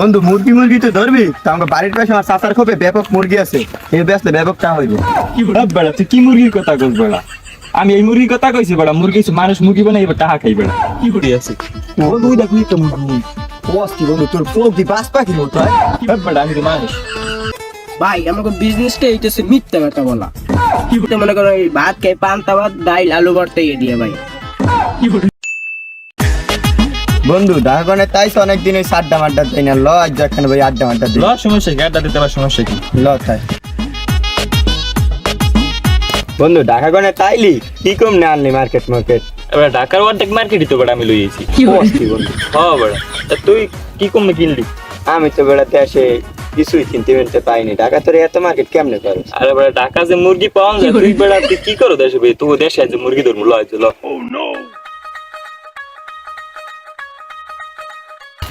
বন্ধু মুরগি মুরগি তো ধরবি তা আমার বাড়ির পাশে আমার চাচার খোপে ব্যাপক মুরগি আছে এই বেসলে ব্যাপক টা হইব। বেড়া তুই কি মুরগির কথা কইস বেড়া? আমি এই মুরগির কথা কইছি বেড়া মুরগি মানুষ মুরগি বানাই এবার টাকা খাই বেড়া। কি করে আছে? বন্ধু ওই মুরগি। বস্তি বন্ধু তোর ফোক দি বাস মতো হয়? বেড়া আমি মানুষ। ভাই আমাকে বিজনেসটা এইটাছে মিথ্যা কথা বলা। তো মনে করো এই ভাত খাই পান্তা ভাত ডাইল আলু ভর্তা দিয়ে ভাই। বন্ধু দাহগনে তাইছে অনেকদিন ওই সাড্ডা মাড্ডা দেয় না। ল আজ যেখানে ভাই আড্ডা মাড্ডা দিই। ল সমস্যা কি? আড্ডা দিতে আবার সমস্যা কি? ল তাই। বন্ধু ঢাকা গনে তাইলি? কি কম না আনলি মার্কেট মার্কেট এবার ঢাকার অর্ধেক মার্কেটই তো বেড়া আমি লইয়েছি বস্তি বন্ধু। হ বেড়া। তা তুই কি কমে কিনলি? আমি তো বেড়াতে আসে কিছুই কিনতে মিনতে পাইনি। ঢাকা তোর এত মার্কেট কেমনে করে আরে বেড়া ঢাকা যে মুরগি পাওয়া যায় তুই বেড়া তুই কি করো দেশে ভাই? তুই দেশে আছে মুরগি ধরবো লয় ল।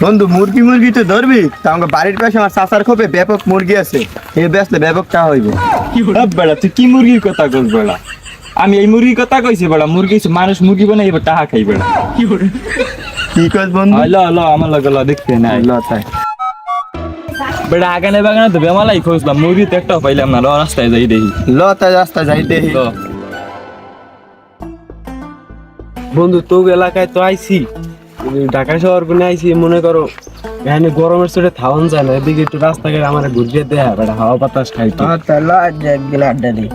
বন্ধু মুরগি মুরগি তো ধরবি। তা আমার বাড়ির পাশে আমার চাচার খোপে ব্যাপক মুরগি আছে। এই বেসলে ব্যাপক টা হইব। বেড়া তুই কি মুরগির কথা কইস বেড়া? আমি এই মুরগির কথা কইছি বেড়া মুরগি মানুষ মুরগি বানাই এবার টাকা খাই বেড়া। কি কস বন্ধু? ল ল আমার লগে ল দেখতে নাই ল তাই। বেড়া আগানে বাগানে তো বেমালাই খুঁজলাম মুরগি তো একটাও পাইলাম না। ল রাস্তায় যাই দেখি। ল তাই রাস্তা যাই দেখি। বন্ধু তো এলাকায় তো আইছি। ঢাকা শহর কোনে আইছি মনে করো এখানে গরমের চোটে থাউন যায় না এদিকে একটু রাস্তাঘাট আমার ঘুরিয়ে দেয় বেটা হাওয়া বাতাস খাই তো। তাহলে গেলে আড্ডা দিই।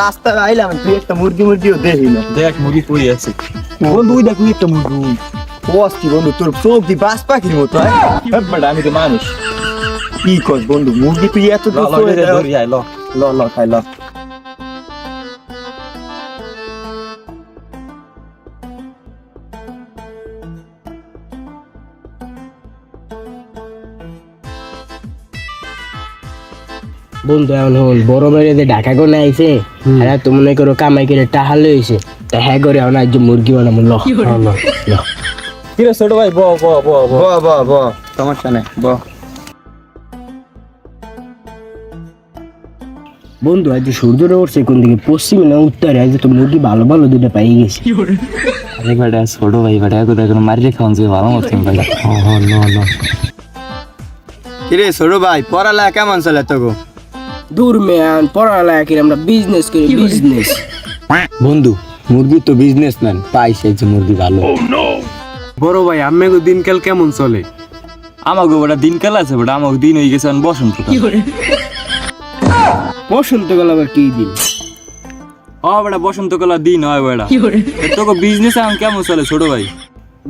রাস্তা আইলাম তুই একটা মুরগি মুরগিও দেখ মুরগি আছে? বন্ধু ওই দেখবি একটা মুরগি বন্ধু তোর চোখ দি বাস পাখির মতো হয়? আমি তো মানুষ। কি কস বন্ধু মুরগি তুই এত ল ল খাই ল। বন্ধু এখন হল বড় মেরে যে ঢাকা করে আইছে আর তো মনে করো কামাই করে টাহা লইছে তা হ্যাঁ করে এখন আজ মুরগি বানাবো ল। ল ল। কি ছোট ভাই ব ব ব ব। ব ব ব। সমস্যা নেই ব। বন্ধু আজ সূর্য উঠছে কোন দিকে পশ্চিমে না উত্তরে আজ তো মুরগি ভালো ভালো দুটো পাই গেছি। আরে বেটা ছোট ভাই বেটা কোথায় কোনো মারি রেখা হচ্ছে ভালো মতন বেটা কিরে ছোট ভাই পড়ালেখা কেমন চলে তো গো দূর মেয়ান পড়ালেখা করে আমরা বিজনেস করি বিজনেস বন্ধু মুরগি তো বিজনেস ম্যান পাইছে যে মুরগি ভালো। বড় ভাই আম্মেগো দিনকাল কেমন চলে? আমাকে বেটা দিনকাল আছে বেটা আমাকে দিন হয়ে গেছে এখন বসন্ত বসন্তকাল আবার কি দিন? ও বেটা বসন্তকাল দিন হয় বেটা তোকে বিজনেস এখন কেমন চলে ছোট ভাই?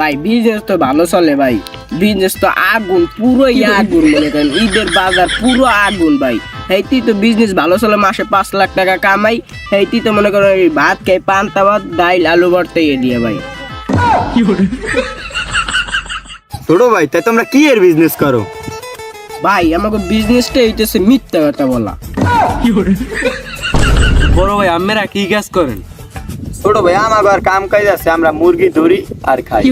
ভাই বিজনেস তো ভালো চলে ভাই। বিজনেস তো আগুন পুরোই আগুন মনে করেন। ঈদের বাজার পুরো আগুন ভাই। হেইতি তো বিজনেস ভালো চলে মাসে পাঁচ লাখ টাকা কামাই। হেইতি তো মনে এই ভাত খাই পান্তা ভাত ডাইল আলু ভর্তা ইয়ে দিয়ে ভাই। ছোট ভাই তাই তোমরা কি এর বিজনেস করো? ভাই আমাকে বিজনেসটা এইটাছে মিথ্যা কথা বলা। বড় ভাই আম্মেরা কি কাজ করেন? ছোট ভাই আমার আর কাম কাজ আছে আমরা মুরগি ধরি আর খাই।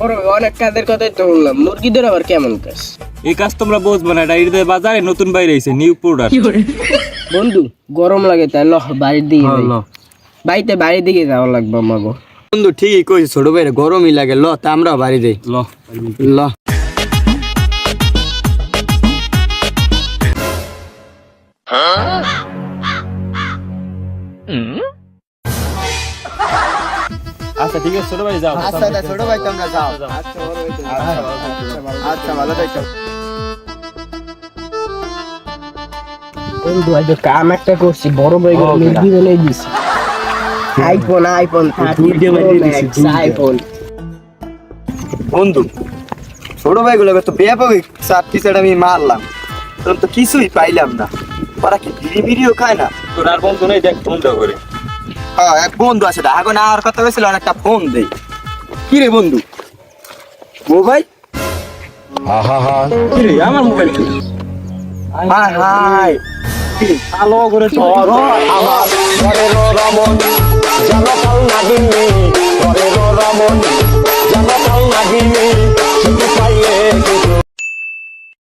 বড় ভাই, অনেক কাজের কথাই তো বললাম মুরগিদের আবার কেমন কাজ? এই কাজ তোমরা বুঝব না এটা ঈদের বাজারে নতুন বাইরে আইছে নিউ প্রোডাক্ট বন্ধু গরম লাগে তাই লহ বাড়ির দিকে ল বাড়িতে বাড়ির দিকে যাওয়া লাগবে আমাকে বন্ধু ঠিকই কইছিস ছোট ভাই গরমই লাগে ল তা আমরা বাড়ি যাই। ল ল আচ্ছা ঠিক আছে ছোট ভাই যাও। আচ্ছা আচ্ছা, ছোট ভাই তোমরা যাও। আচ্ছা ভালো থাকো। বন্ধু আজ কাম একটা করছি বড় ভাই মুরগি বানিয়ে দিছি আইফোন আইফোন। আইফোন বন্ধু ছোট ভাইগুলো তো ব্যাপক চার পিছাট আমি মারলাম। তখন তো কিছুই পাইলাম না। ওরা কি বিড়ি বিড়িও খায় না? তোর আর বন্ধু নেই দেখ ফোন করে। হ্যাঁ এক বন্ধু আছে এখন আর কথা হয়েছিল একটা ফোন দেই। কি রে বন্ধু? ও ভাই? কি রে আমার মোবাইল কি? হাই হাই আলো করে ধর আমার ঘরের রমন যেন নাগিনী ঘরের রমন